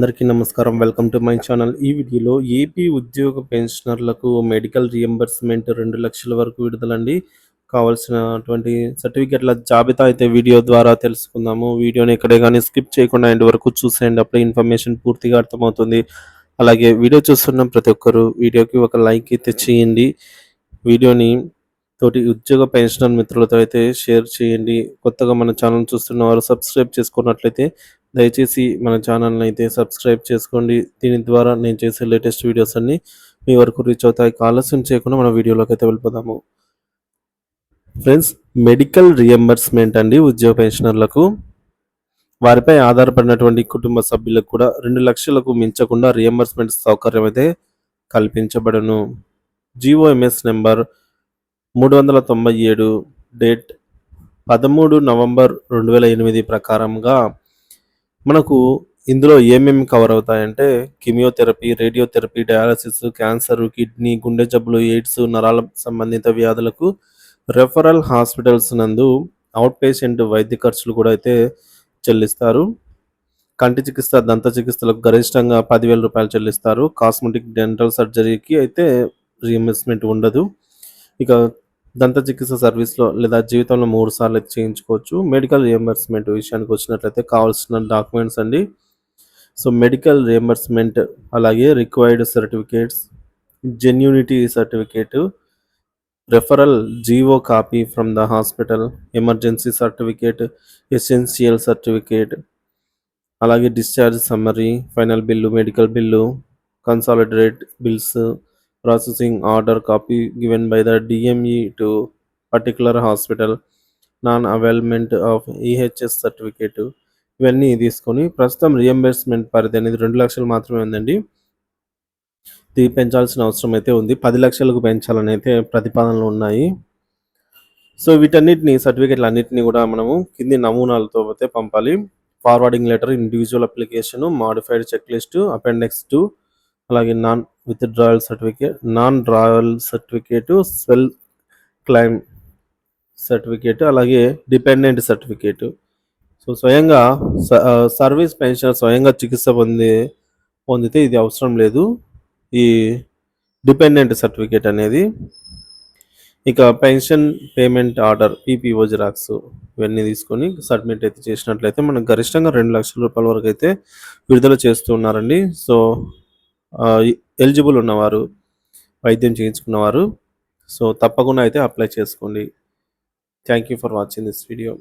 అందరికీ నమస్కారం. Welcome to my channel ఈ వీడియోలో ఏపీ ఉద్యోగ పెన్షనర్లకు మెడికల్ రియంబర్స్మెంట్ రెండు లక్షల వరకు విడుదలండి. కావాల్సినటువంటి సర్టిఫికెట్ల జాబితా అయితే వీడియో ద్వారా తెలుసుకుందాము. వీడియోని ఎక్కడే కానీ స్కిప్ చేయకుండా ఎండ్ వరకు చూసేయండి. అప్పుడే ఇన్ఫర్మేషన్ పూర్తిగా అర్థమవుతుంది. అలాగే వీడియో చూస్తున్న ప్రతి ఒక్కరు వీడియోకి ఒక లైక్ అయితే చేయండి. వీడియోని తోటి ఉద్యోగ పెన్షనర్ మిత్రులతో అయితే షేర్ చేయండి. కొత్తగా మన ఛానల్ చూస్తున్న వారు సబ్స్క్రైబ్ చేసుకున్నట్లయితే దయచేసి మన ఛానల్ని అయితే సబ్స్క్రైబ్ చేసుకోండి. దీని ద్వారా నేను చేసే లేటెస్ట్ వీడియోస్ అన్ని మీ వరకు రీచ్ అవుతాయి. ఆలస్యం చేయకుండా మన వీడియోలోకి అయితే వెళ్ళిపోదాము. ఫ్రెండ్స్ మెడికల్ రియంబర్స్మెంట్ అండి ఉద్యోగ పెన్షనర్లకు. వారిపై ఆధారపడినటువంటి కుటుంబ సభ్యులకు కూడా రెండు లక్షలకు మించకుండా రియంబర్స్మెంట్ సౌకర్యం అయితే కల్పించబడను. జిఓఎంఎస్ నెంబర్ మూడు వందల తొంభై ఏడు డేట్ పదమూడు నవంబర్ రెండు వేల ఎనిమిది ప్రకారంగా మనకు ఇందులో ఏమేమి cover అవుతాయంటే chemotherapy radiotherapy dialysis cancer kidney గుండె జబ్బులు ఎయిడ్స్ నరాల సంబంధిత వ్యాధులకు రెఫరల్ హాస్పిటల్స్ నందు అవుట్ పేషెంట్ వైద్య ఖర్చులు కూడా అయితే చెల్లిస్తారు. కంటి చికిత్స దంత చికిత్సలకు గరిష్టంగా పదివేల రూపాయలు చెల్లిస్తారు. కాస్మెటిక్ డెంటల్ సర్జరీకి అయితే రీఎంబర్స్మెంట్ ఉండదు. ఇక దంత చికిత్స సర్వీస్లో లేదా జీవితంలో మూడు సార్లు అయితే చేయించుకోవచ్చు. మెడికల్ రియంబర్స్మెంట్ విషయానికి వచ్చినట్లయితే కావాల్సిన డాక్యుమెంట్స్ అండి. సో మెడికల్ రియంబర్స్మెంట్ అలాగే required certificates genuinity certificate referral GO copy from the hospital emergency certificate essential certificate అలాగే discharge summary final bill medical bill consolidate bills processing order copy given by the DME to particular hospital non availment of EHS certificate ఇవన్నీ తీసుకొని ప్రస్తుతం reimbursement పరిధి అనేది రెండు లక్షలు మాత్రమే ఉందండి. ఇది పెంచాల్సిన అవసరం అయితే ఉంది. పది లక్షలకు పెంచాలని అయితే ప్రతిపాదనలు ఉన్నాయి. సో వీటన్నిటిని సర్టిఫికేట్లు అన్నిటిని కూడా మనము కింది నమూనాలతో అయితే పంపాలి. Forwarding letter individual application modified check list appendix two అలాగే non withdrawal certificate non drawal certificate swell claim certificate అలాగే డిపెండెంట్ సర్టిఫికేట్ సో స్వయంగా స- సర్వీస్ పెన్షన్ స్వయంగా చికిత్స పొంది పొందితే ఇది అవసరం లేదు. ఈ డిపెండెంట్ సర్టిఫికేట్ అనేది ఇక pension payment order PPO xerox ఇవన్నీ తీసుకొని సబ్మిట్ అయితే చేసినట్లయితే మనకు గరిష్టంగా రెండు లక్షల రూపాయల వరకు అయితే విడుదల చేస్తూ ఉన్నారండి. సో ఎలిజిబుల్ ఉన్నవారు వైద్యం చేయించుకున్నవారు. సో తప్పకుండా అయితే అప్లై చేసుకోండి. Thank you for watching this video